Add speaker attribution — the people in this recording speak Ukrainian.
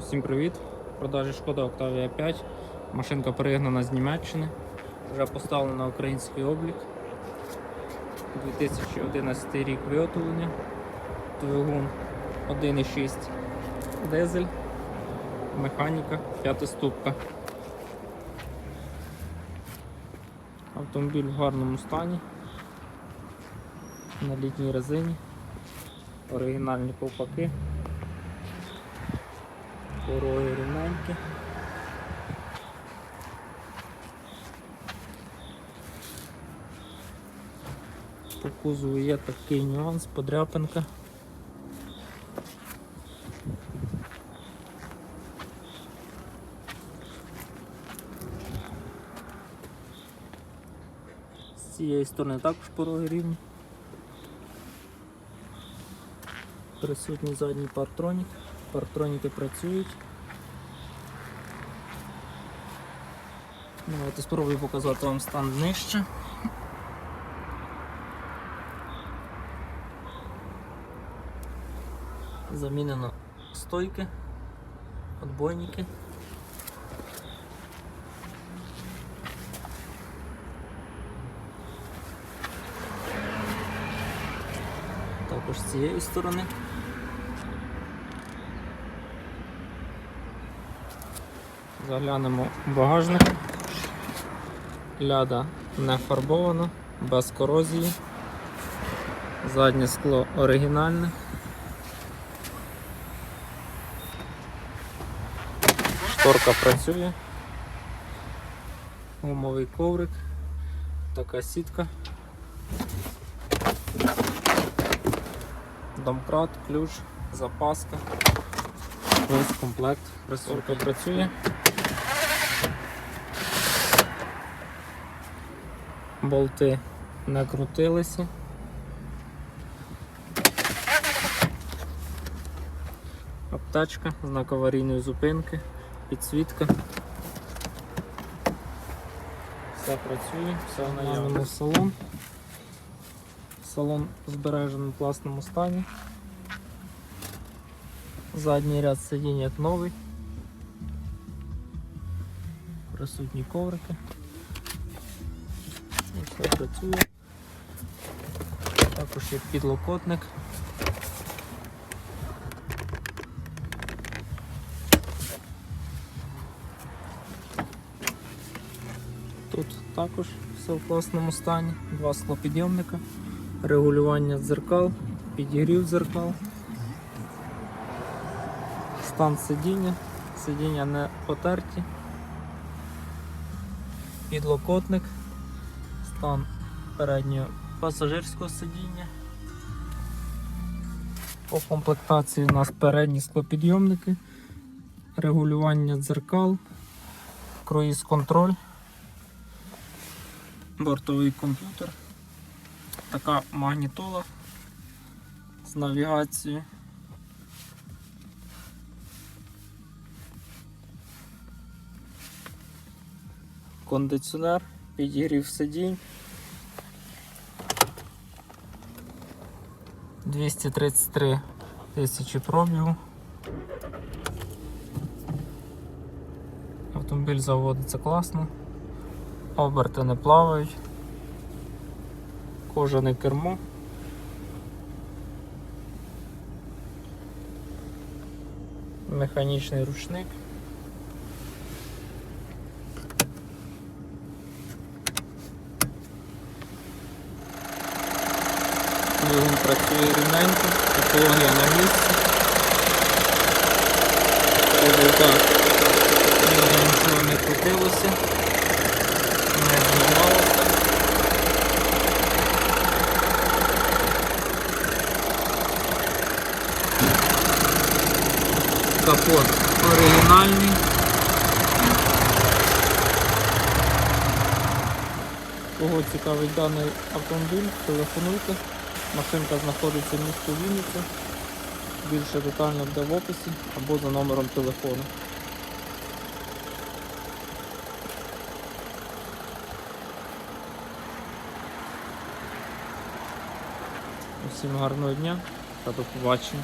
Speaker 1: Всім привіт! В продажі шкода Octavia 5. Машинка перегнана з Німеччини. Вже поставлена на український облік. 2011 рік виготовлення. Двигун 1,6 дизель. Механіка, п'ятиступка. Автомобіль в гарному стані. На літній резині. Оригінальні ковпаки. Пороги рівненькі. По кузову є такий нюанс, подряпинка. З цієї сторони також пороги рівні. Присутній задній партронік. Партроніки працюють. Ну, Давайте спробую показати вам стан нижче. Замінено стойки, отбойники. Також з цієї сторони. Заглянемо в багажник. Ляда не фарбована, без корозії. Заднє скло оригінальне. Шторка працює. Гумовий коврик. Така сітка. Домкрат, ключ, запаска. Весь комплект. Пресорка працює. Болти не крутилися. Аптечка, знак аварійної зупинки, підсвітка. Все працює, все в наявному салон. Салон в збереженому класному стані. Задній ряд сидінь як новий. Присутні коврики. Все працює. Також є підлокотник. Тут також все в класному стані. Два склопідйомника, регулювання дзеркал, підігрів дзеркал. Стан сидіння, сидіння не потерті. Підлокотник, стан переднього пасажирського сидіння. По комплектації у нас передні склопідйомники, регулювання дзеркал, круїз контроль, бортовий комп'ютер, така магнітола з навігацією. Кондиціонер, підігрів сидінь. 233 тисячі пробігу. Автомобіль заводиться класно, оберти не плавають, кожане кермо. Механічний ручник. Двигун працює рівненько, екологія на місці. Козовка нічого не крутилося, не знімалося. Капот оригінальний. Кого цікавить даний автомобіль, телефонуйте. Машинка знаходиться в місті Вінниці. Більше детально буде в описі або за номером телефону. Усім гарного дня та до побачення.